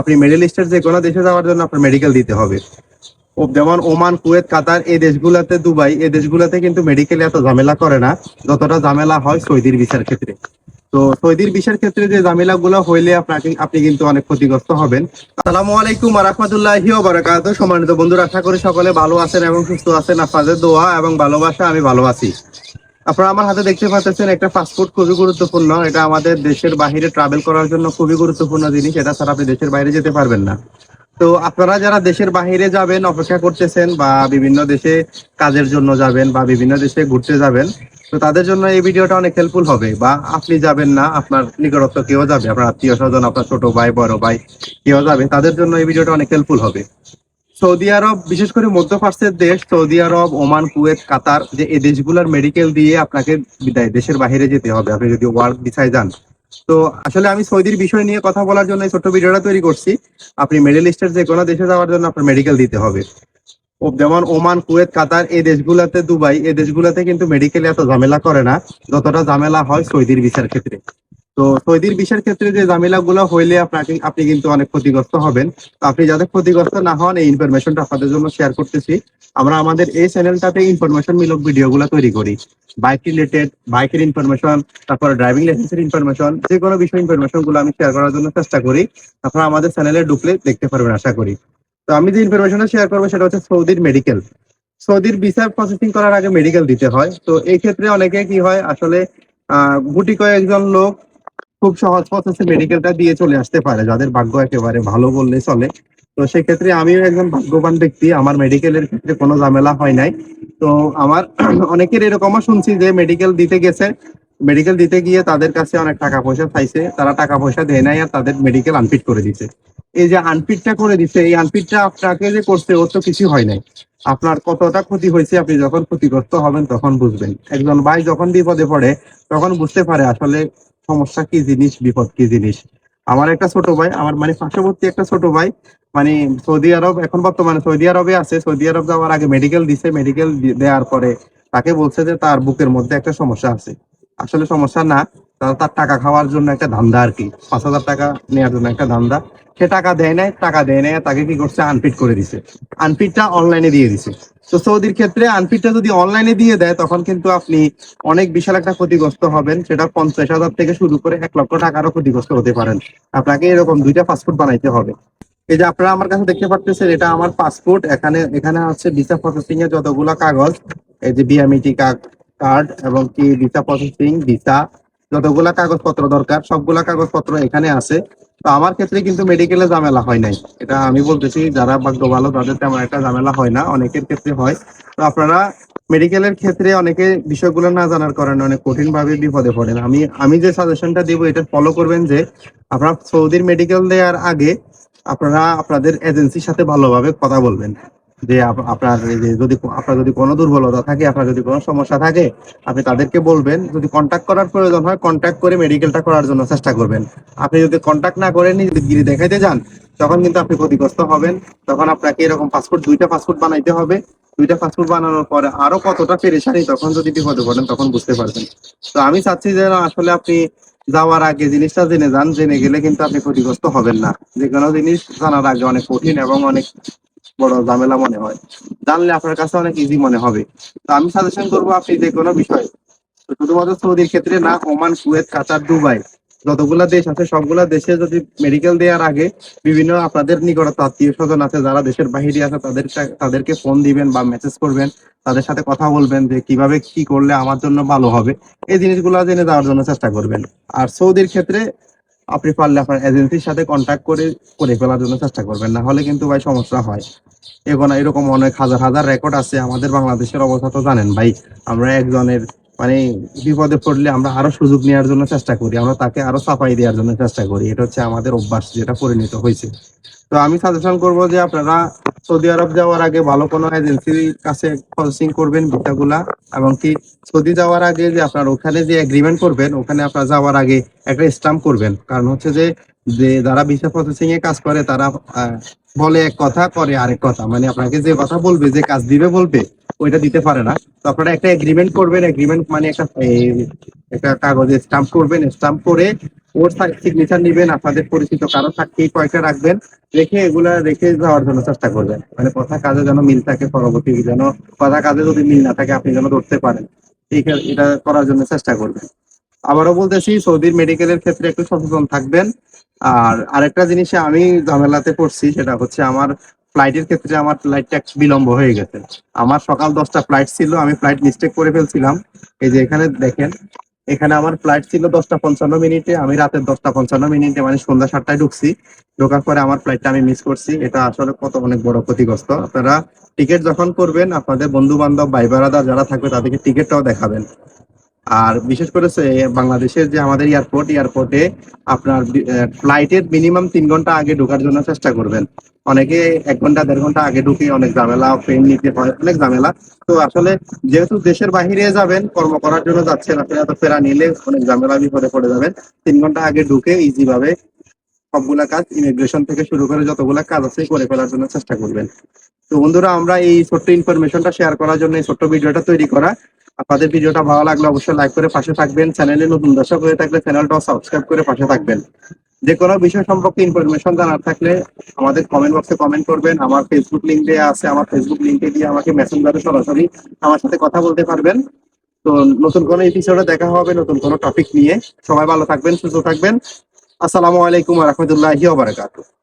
আপনি মিডল ইস্টের যে কোনো দেশে যাওয়ার জন্য আপনার মেডিকেল দিতে হবে। যেমন ওমান, কুয়েত, কাতার, এই দেশগুলোতে, দুবাই, এই দেশগুলোতে কিন্তু মেডিকেল এত ঝামেলা করে না, যতটা ঝামেলা হয় সৌদির ভিসার ক্ষেত্রে। তো সৌদির ভিসার ক্ষেত্রে যে ঝামেলা গুলো হইলে আপনাকে আপনি কিন্তু অনেক ক্ষতিগ্রস্ত হবেন। আসসালামু আলাইকুম রাহমাতুল্লাহি ওয়া সম্মানিত বন্ধুরা, আশা করি সকলে ভালো আছেন এবং সুস্থ আছেন। আপনাদের দোয়া এবং ভালোবাসা আমি ভালো আছি। আপনারা আমার হাতে দেখতে পাচ্ছেন একটা পাসপোর্ট খুবই গুরুত্বপূর্ণ। এটা আমাদের দেশের বাইরে ট্রাভেল করার জন্য খুবই গুরুত্বপূর্ণ জিনিস। এটা ছাড়া আপনি দেশের বাইরে যেতে পারবেন না। তো আপনারা যারা দেশের বাইরে যাবেন, অপেক্ষা করতেছেন বা বিভিন্ন দেশে কাজের জন্য যাবেন বা বিভিন্ন দেশে ঘুরতে যাবেন, তো তাদের জন্য এই ভিডিওটা অনেক হেল্পফুল হবে। বা আপনি যাবেন না, আপনার নিকটস্থ কেউ যাবে, আপনার আত্মীয় স্বজন আপনার ছোট ভাই, বড় ভাই কেউ যাবে, তাদের জন্য এই ভিডিওটা অনেক হেল্পফুল হবে। সৌদি আরব, বিশেষ করে মধ্যপ্রাচ্যের দেশ, Saudi Arab, Oman, Kuwait, Qatar, যে এই দেশগুলোর মেডিকেল দিয়ে আপনাকে বিদায়, দেশের বাইরে যেতে হবে। আপনি যদি ওয়ার্ক ভিসায় যান। তো আসলে আমি সৌদির বিষয় নিয়ে কথা বলার জন্য এই ছোট্ট ভিডিওটা তৈরি করছি। আপনি মিডল ইস্টের যে কোনো দেশে যাওয়ার জন্য আপনার মেডিকেল দিতে হবে। যেমন ওমান, কুয়েত, কাতার, এই দেশগুলোতে, দুবাই, এই দেশগুলোতে কিন্তু মেডিকেল এত ঝামেলা করে না, যতটা ঝামেলা হয় সৌদির ভিসার ক্ষেত্রে। তো সৌদির ভিসার ক্ষেত্রে যে ঝামেলা গুলো হইলে আপনাকে আপনি কিন্তু অনেক ক্ষতিগ্রস্ত হবেন। তো আপনি যাতে ক্ষতিগ্রস্ত না হন, এই ইনফরমেশনটা আপনাদের জন্য শেয়ার করতেছি। আমরা আমাদের এই চ্যানেলটাতে ইনফরমেশন মূলক ভিডিওগুলো তৈরি করি। বাইক রিলেটেড বাইকের ইনফরমেশন তারপর ড্রাইভিং লাইসেন্সের ইনফরমেশন যে কোনো বিষয় ইনফরমেশনগুলো আমি শেয়ার করার জন্য চেষ্টা করি। আপনারা আমাদের চ্যানেলে ঢুকলে দেখতে পারবেন, আশা করি। তো আমি যে ইনফরমেশনটা শেয়ার করব, সেটা হচ্ছে সৌদির মেডিকেল সৌদির ভিসা প্রসেসিং করার আগে মেডিকেল দিতে হয়। তো এই ক্ষেত্রে অনেকে কি হয়, আসলে, আহ, গুটি কয়েকজন লোক খুব সহজ প্রসেসে মেডিকেলটা দিয়ে চলে আসতে পারে, যাদের ভাগ্য একেবারে ভালো বললে চলে। তো সেক্ষেত্রে আমিও একজন ভাগ্যবান ব্যক্তি, আমার মেডিকেলের ক্ষেত্রে কোনো ঝামেলা হয় নাই। তো আমার অনেকের এরকমও শুনছি যে মেডিকেল দিতে গেছে। মেডিকেল দিতে গিয়ে তাদের কাছে অনেক টাকা পয়সা চাইছে, তারা টাকা পয়সা দেয় নাই আর তাদের মেডিকেল আনফিট করে দিছে। এই যে আনফিটটা করে দিছে, এই আনফিটটা আপনাকে যে করছে, ওর তো কিছু হয় নাই। আপনার কতটা ক্ষতি হয়েছে, আপনি যখন ক্ষতিগ্রস্ত হবেন তখন বুঝবেন। একজন ভাই যখন বিপদে পড়ে, তখন বুঝতে পারে আসলে সমস্যা কি জিনিস, বিপদ কি জিনিস? আমার একটা ছোট ভাই, আমার মানে পার্শ্ববর্তী একটা ছোট ভাই মানে সৌদি আরব, এখন বর্তমানে সৌদি আরবে আছে, সৌদি আরব যাওয়ার আগে মেডিকেল দিছে মেডিকেল দেওয়ার পরে তাকে বলছে যে তার বুকের মধ্যে একটা সমস্যা আছে। আসলে সমস্যা না তার টাকা খাওয়ার জন্য একটা ধান্দা আর কি। পাঁচ হাজার টাকা নেওয়ার জন্য একটা ধান্দা। সে টাকা দেয় নাই, টাকা দেয় নাই তাকে কি করছে? আনফিট করে দিছে। আনফিটটা অনলাইনে দিয়ে দিছে। তো সৌদির ক্ষেত্রে আনফিটটা যদি অনলাইনে দিয়ে দেয়, তখন কিন্তু আপনি অনেক বিশাল একটা ক্ষতিগ্রস্ত হবেন। সেটা পঞ্চাশ হাজার থেকে শুরু করে এক লক্ষ টাকারও ক্ষতিগ্রস্ত হতে পারেন। আপনাকে এরকম দুইটা পাসপোর্ট বানাইতে হবে। এই যে আপনারা আমার কাছে দেখতে পাচ্ছেন এটা আমার পাসপোর্ট এখানে এখানে হচ্ছে ভিসা প্রসেসিং এর যতগুলো কাগজ, এই যে বিএমইটি কার্ড এবং কি ভিসা প্রসেসিং ভিসা যতগুলা কাগজপত্র দরকার, সবগুলা কাগজপত্র এখানে আছে। তো আমার ক্ষেত্রে কিন্তু মেডিকেলে ঝামেলা হয় নাই। এটা আমি বলতেছি, যারা ভাগ্য ভালো, তাদের তেমন একটা ঝামেলা হয় না, অনেকের ক্ষেত্রে হয়। তো আপনারা মেডিকেলের ক্ষেত্রে অনেকে বিষয়গুলো না জানার কারণে অনেক কঠিন ভাবে বিপদে পড়েন। আমি আমি যে সাজেশনটা দিব, এটা ফলো করবেন যে, আপনারা সৌদির মেডিকেল দেওয়ার আগে আপনারা আপনাদের এজেন্সির সাথে ভালোভাবে কথা বলবেন। যে আপ- আপনার যদি আপনার যদি কোনো দুর্বলতা থাকে আপনার যদি কোনো সমস্যা থাকে আপনি তাদেরকে বলবেন। যদি কন্ট্যাক্ট করার প্রয়োজন হয় কন্ট্যাক্ট করে মেডিকেলটা করার জন্য চেষ্টা করবেন। আপনি যদি কন্ট্যাক্ট না করেন যদি গিরি দেখাইতে যান তখন কিন্তু আপনি ক্ষতিগ্রস্ত হবেন। তখন আপনাকে এরকম পাসপোর্ট দুইটা পাসপোর্ট বানাইতে হবে। দুইটা পাসপোর্ট বানানোর পরে আরও কতটা পেরেশানি তখন যদি বিপদে পড়েন তখন বুঝতে পারবেন। তো আমি চাচ্ছি যে না, আসলে আপনি যাওয়ার আগে জিনিসটা জেনে যান। জেনে গেলে কিন্তু আপনি ক্ষতিগ্রস্ত হবেন না। যে কোনো জিনিস জানার আগে অনেক কঠিন এবং অনেক বড় ঝামেলা মনে হয়। জানলে আপনার কাছে অনেক ইজি মনে হবে। তো আমি সাজেশন করব আপনি যে কোনো বিষয়। শুধুমাত্র সৌদির ক্ষেত্রে না, ওমান কুয়েত কাতার, দুবাই যতগুলা দেশ আছে, সবগুলা দেশে যদি মেডিকেল দেওয়ার আগে বিভিন্ন আপনাদের নিকটস্থ আত্মীয় স্বজন আছে, যারা দেশের বাহিরে আছে তাদের তাদেরকে ফোন দিবেন বা মেসেজ করবেন। তাদের সাথে কথা বলবেন যে কীভাবে কি করলে আমার জন্য ভালো হবে। এই জিনিসগুলো জেনে যাওয়ার জন্য চেষ্টা করবেন। আর সৌদির ক্ষেত্রে আপনি পারলে আপনার এজেন্সির সাথে কন্ট্যাক্ট করে করে ফেলার জন্য চেষ্টা করবেন। না হলে কিন্তু ভাই সমস্যা হয়। এখন এরকম অনেক হাজার হাজার রেকর্ড আছে, আমাদের বাংলাদেশের অবস্থা তো জানেন ভাই। আমরা একজনের মানে বিপদে পড়লে আমরা আরও সুযোগ নেওয়ার জন্য চেষ্টা করি, আমরা তাকে আরও সাফাই দেওয়ার জন্য চেষ্টা করি, এটা হচ্ছে আমাদের অভ্যাস যেটা পরিণত হয়েছে। তো আমি সাজেশন করব যে আপনারা সৌদি আরব যাওয়ার আগে ভালো কোনো এজেন্সির কাছে প্রসেসিং করবেন ভিসাগুলা, এবং কি সৌদি যাওয়ার আগে যে আপনার ওখানে যে এগ্রিমেন্ট করবেন, ওখানে আপনার যাওয়ার আগে একটা স্টাম্প করবেন। কারণ হচ্ছে যে যে যারা ভিসা প্রসেসিং এ কাজ করে, তারা বলে এক কথা করে আরেক কথা। মানে আপনাকে যে কথা বলবে, যে কাজ দিবে বলবে, ওইটা দিতে পারে না। তো আপনারা একটা এগ্রিমেন্ট করবেন এগ্রিমেন্ট মানে একটা একটা কাগজে স্টাম্প করবেন স্টাম্প করে ওর সিগনেচার নেবেন, আপনাদের পরিচিত কারও সাক্ষী কয়েকটা রাখবেন, রেখে এগুলা রেখে যাওয়ার জন্য চেষ্টা করবেন। মানে কথা কাজে যেন মিল থাকে, পরবর্তী যেন কথা কাজে যদি মিল না থাকে, আপনি যেন ধরতে পারেন। এটা করার জন্য চেষ্টা করবেন। আবারও বলতেছি, সৌদির মেডিকেলের ক্ষেত্রে একটু সচেতন থাকবেন। আর আরেকটা জিনিসে আমি ঝামেলাতে পড়ছি, সেটা হচ্ছে আমার ফ্লাইটের ক্ষেত্রে আমার ফ্লাইটটা একটু বিলম্ব হয়ে গেছে। আমার সকাল দশটা ফ্লাইট ছিল, আমি ফ্লাইট মিস্টেক করে ফেলছিলাম। এই যে এখানে দেখেন, এখানে আমার ফ্লাইট ছিল দশটা পঞ্চান্ন মিনিটে, আমি রাতের দশটা পঞ্চান্ন মিনিটে মানে সন্ধ্যা সাতটায় ঢুকছি। ঢোকার পরে আমার ফ্লাইটটা আমি মিস করছি। এটা আসলে কত অনেক বড় ক্ষতিগ্রস্ত। আপনারা টিকিট যখন করবেন, আপনাদের বন্ধু বান্ধব ভাই যারা থাকবে, তাদেরকে টিকিটটাও দেখাবেন। আর বিশেষ করে বাংলাদেশের যে আমাদের এয়ারপোর্ট এয়ারপোর্টে আপনার ফ্লাইটের মিনিমাম তিন ঘণ্টা আগে ঢোকার জন্য চেষ্টা করবেন। অনেকে এক ঘণ্টা, দেড় ঘণ্টা আগে ঢুকে অনেক ঝামেলা ট্রেন নিতে হয়, অনেক ঝামেলা। তো আসলে যেহেতু দেশের বাহিরে যাবেন, কর্ম করার জন্য যাচ্ছেন আপনি এত ফেরা নিলে অনেক ঝামেলা বিপদে পড়ে যাবেন। তিন ঘণ্টা আগে ঢুকে ইজি ভাবে সবগুলা কাজ ইমিগ্রেশন থেকে শুরু করে যতগুলা কাজ আছে করে ফেলার জন্য চেষ্টা করবেন। তো বন্ধুরা, আমরা এই ছোট্ট ইনফরমেশনটা শেয়ার করার জন্য এই ছোট্ট ভিডিওটা তৈরি করা। আপনাদের ভিডিওটা ভালো লাগলে অবশ্যই লাইক করে পাশে থাকবেন। চ্যানেলে নতুন দর্শক হয়ে থাকলে চ্যানেলটাও সাবস্ক্রাইব করে পাশে থাকবেন। যে কোনো বিষয় সম্পর্কে ইনফরমেশন জানার থাকলে আমাদের কমেন্ট বক্সে কমেন্ট করবেন। আমার ফেসবুক লিঙ্ক দেওয়া আছে। আমার ফেসবুক লিঙ্কে দিয়ে আমাকে মেসেঞ্জারে সরাসরি আমার সাথে কথা বলতে পারবেন। তো নতুন কোনো এপিসোডে দেখা হবে, নতুন কোনো টপিক নিয়ে। সবাই ভালো থাকবেন, সুস্থ থাকবেন। আসসালামু আলাইকুম রহমতুল্লাহি ওয়া বারাকাতুহু।